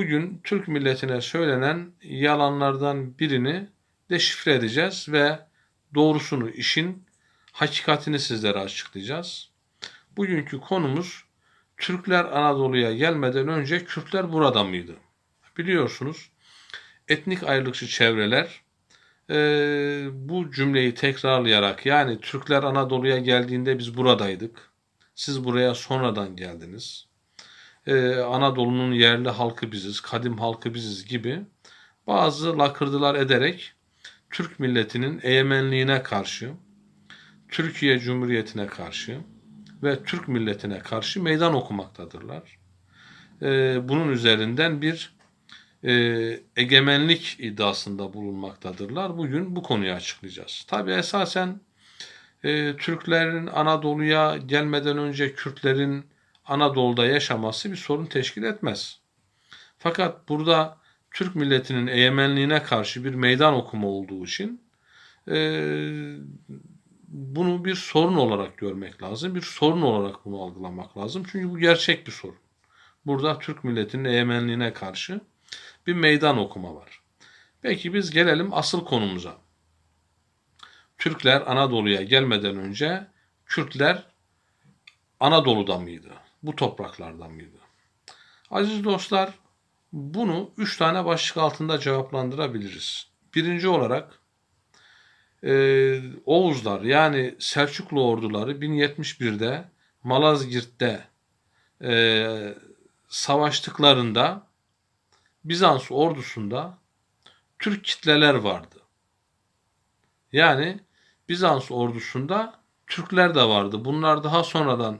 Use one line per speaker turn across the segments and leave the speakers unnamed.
Bugün Türk milletine söylenen yalanlardan birini deşifre edeceğiz ve doğrusunu, işin hakikatini sizlere açıklayacağız. Bugünkü konumuz Türkler Anadolu'ya gelmeden önce Kürtler burada mıydı? Biliyorsunuz etnik ayrılıkçı çevreler e, bu cümleyi tekrarlayarak yani Türkler Anadolu'ya geldiğinde biz buradaydık. Siz buraya sonradan geldiniz e, Anadolu'nun yerli halkı biziz, kadim halkı biziz gibi bazı lakırdılar ederek Türk milletinin egemenliğine karşı, Türkiye Cumhuriyeti'ne karşı ve Türk milletine karşı meydan okumaktadırlar. E, bunun üzerinden bir e, egemenlik iddiasında bulunmaktadırlar. Bugün bu konuyu açıklayacağız. Tabi esasen e, Türklerin Anadolu'ya gelmeden önce Kürtlerin Anadolu'da yaşaması bir sorun teşkil etmez. Fakat burada Türk milletinin egemenliğine karşı bir meydan okuma olduğu için e, bunu bir sorun olarak görmek lazım. Bir sorun olarak bunu algılamak lazım. Çünkü bu gerçek bir sorun. Burada Türk milletinin egemenliğine karşı bir meydan okuma var. Peki biz gelelim asıl konumuza. Türkler Anadolu'ya gelmeden önce Kürtler Anadolu'da mıydı? Bu topraklardan mıydı? Aziz dostlar, bunu üç tane başlık altında cevaplandırabiliriz. Birinci olarak e, Oğuzlar yani Selçuklu orduları 1071'de Malazgirt'te e, savaştıklarında Bizans ordusunda Türk kitleler vardı. Yani Bizans ordusunda Türkler de vardı. Bunlar daha sonradan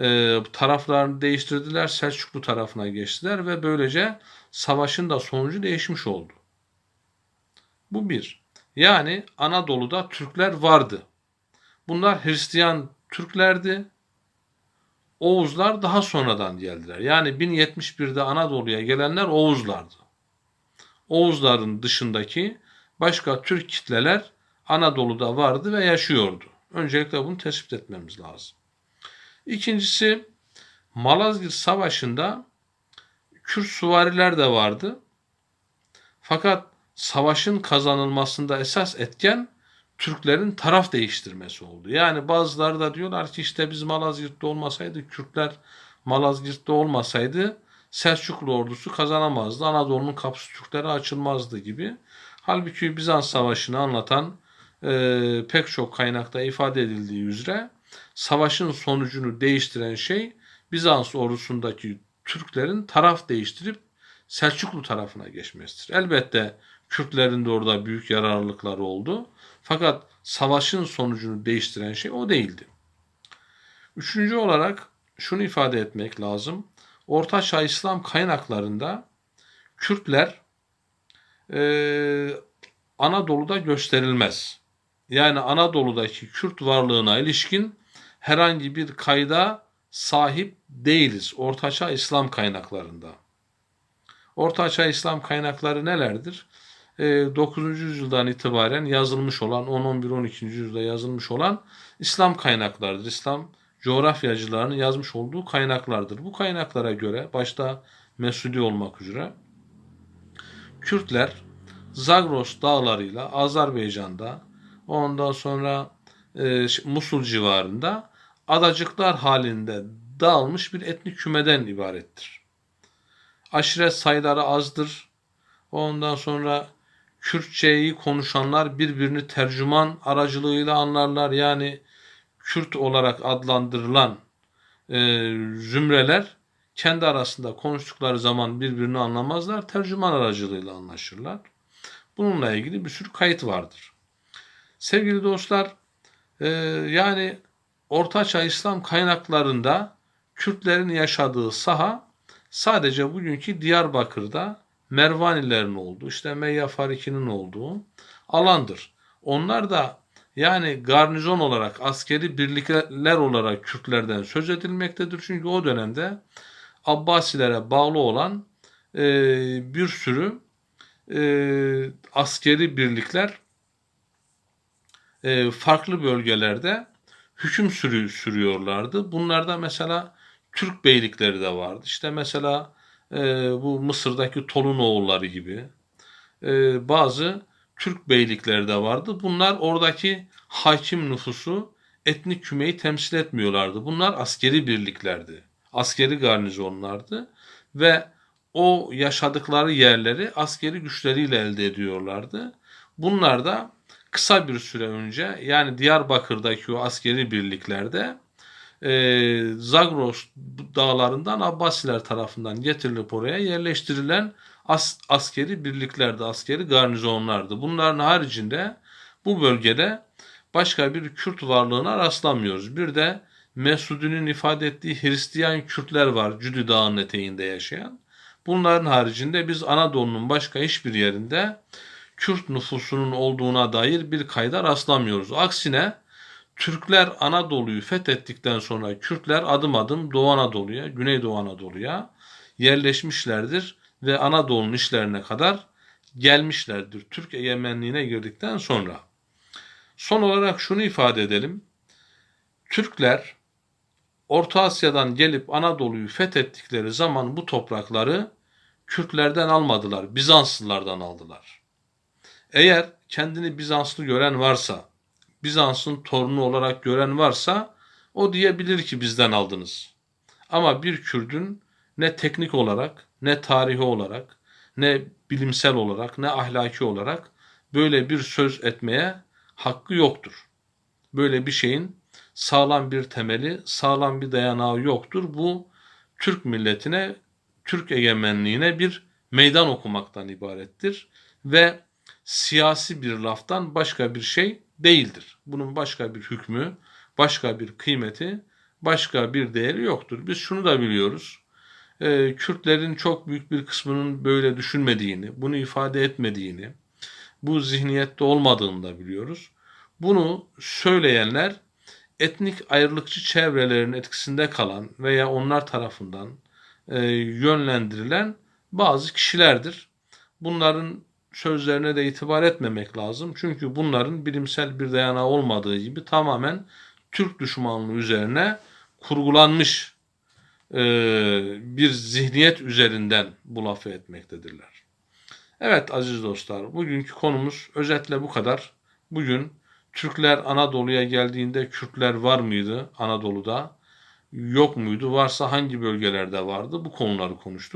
e, taraflarını değiştirdiler. Selçuklu tarafına geçtiler ve böylece savaşın da sonucu değişmiş oldu. Bu bir. Yani Anadolu'da Türkler vardı. Bunlar Hristiyan Türklerdi. Oğuzlar daha sonradan geldiler. Yani 1071'de Anadolu'ya gelenler Oğuzlardı. Oğuzların dışındaki başka Türk kitleler Anadolu'da vardı ve yaşıyordu. Öncelikle bunu tespit etmemiz lazım. İkincisi Malazgirt Savaşı'nda Kürt suvariler de vardı. Fakat savaşın kazanılmasında esas etken Türklerin taraf değiştirmesi oldu. Yani bazıları da diyorlar ki işte biz Malazgirt'te olmasaydı, Kürtler Malazgirt'te olmasaydı Selçuklu ordusu kazanamazdı. Anadolu'nun kapısı Türklere açılmazdı gibi. Halbuki Bizans Savaşı'nı anlatan e, pek çok kaynakta ifade edildiği üzere savaşın sonucunu değiştiren şey Bizans ordusundaki Türklerin taraf değiştirip Selçuklu tarafına geçmesidir. Elbette Kürtlerin de orada büyük yararlılıkları oldu. Fakat savaşın sonucunu değiştiren şey o değildi. Üçüncü olarak şunu ifade etmek lazım. Ortaçağ İslam kaynaklarında Kürtler e, Anadolu'da gösterilmez. Yani Anadolu'daki Kürt varlığına ilişkin herhangi bir kayda sahip değiliz Ortaçağ İslam kaynaklarında. Ortaçağ İslam kaynakları nelerdir? 9. Ee, yüzyıldan itibaren yazılmış olan 10, 11, 12. yüzyılda yazılmış olan İslam kaynaklardır. İslam coğrafyacılarının yazmış olduğu kaynaklardır. Bu kaynaklara göre başta Mesudi olmak üzere Kürtler Zagros dağlarıyla Azerbaycan'da ondan sonra e, Musul civarında adacıklar halinde dağılmış bir etnik kümeden ibarettir. Aşiret sayıları azdır. Ondan sonra Kürtçeyi konuşanlar birbirini tercüman aracılığıyla anlarlar. Yani Kürt olarak adlandırılan e, zümreler kendi arasında konuştukları zaman birbirini anlamazlar. Tercüman aracılığıyla anlaşırlar. Bununla ilgili bir sürü kayıt vardır. Sevgili dostlar, e, yani Ortaçağ İslam kaynaklarında Kürtlerin yaşadığı saha sadece bugünkü Diyarbakır'da Mervanilerin olduğu, işte Meyya Fariki'nin olduğu alandır. Onlar da yani garnizon olarak, askeri birlikler olarak Kürtlerden söz edilmektedir. Çünkü o dönemde Abbasilere bağlı olan e, bir sürü e, askeri birlikler e, farklı bölgelerde hüküm sürü, sürüyorlardı. Bunlarda mesela Türk beylikleri de vardı. İşte mesela e, bu Mısır'daki Tolunoğulları gibi e, bazı Türk beylikleri de vardı. Bunlar oradaki hakim nüfusu etnik kümeyi temsil etmiyorlardı. Bunlar askeri birliklerdi. Askeri garnizonlardı ve o yaşadıkları yerleri askeri güçleriyle elde ediyorlardı. Bunlar da kısa bir süre önce yani Diyarbakır'daki o askeri birliklerde e, Zagros dağlarından Abbasiler tarafından getirilip oraya yerleştirilen as, askeri birliklerdi, askeri garnizonlardı. Bunların haricinde bu bölgede başka bir Kürt varlığına rastlamıyoruz. Bir de Mesud'un ifade ettiği Hristiyan Kürtler var Cüdü Dağı'nın eteğinde yaşayan. Bunların haricinde biz Anadolu'nun başka hiçbir yerinde Kürt nüfusunun olduğuna dair bir kayda rastlamıyoruz. Aksine Türkler Anadolu'yu fethettikten sonra Kürtler adım adım Doğu Anadolu'ya, Güneydoğu Anadolu'ya yerleşmişlerdir ve Anadolu'nun işlerine kadar gelmişlerdir. Türk egemenliğine girdikten sonra. Son olarak şunu ifade edelim. Türkler Orta Asya'dan gelip Anadolu'yu fethettikleri zaman bu toprakları Kürtlerden almadılar, Bizanslılardan aldılar. Eğer kendini Bizanslı gören varsa, Bizans'ın torunu olarak gören varsa o diyebilir ki bizden aldınız. Ama bir Kürdün ne teknik olarak, ne tarihi olarak, ne bilimsel olarak, ne ahlaki olarak böyle bir söz etmeye hakkı yoktur. Böyle bir şeyin sağlam bir temeli, sağlam bir dayanağı yoktur. Bu Türk milletine, Türk egemenliğine bir meydan okumaktan ibarettir ve siyasi bir laftan başka bir şey değildir. Bunun başka bir hükmü, başka bir kıymeti, başka bir değeri yoktur. Biz şunu da biliyoruz. Ee, Kürtlerin çok büyük bir kısmının böyle düşünmediğini, bunu ifade etmediğini, bu zihniyette olmadığını da biliyoruz. Bunu söyleyenler etnik ayrılıkçı çevrelerin etkisinde kalan veya onlar tarafından e, yönlendirilen bazı kişilerdir. Bunların sözlerine de itibar etmemek lazım. Çünkü bunların bilimsel bir dayanağı olmadığı gibi tamamen Türk düşmanlığı üzerine kurgulanmış e, bir zihniyet üzerinden bu lafı etmektedirler. Evet aziz dostlar, bugünkü konumuz özetle bu kadar. Bugün Türkler Anadolu'ya geldiğinde Kürtler var mıydı Anadolu'da? Yok muydu? Varsa hangi bölgelerde vardı? Bu konuları konuştuk.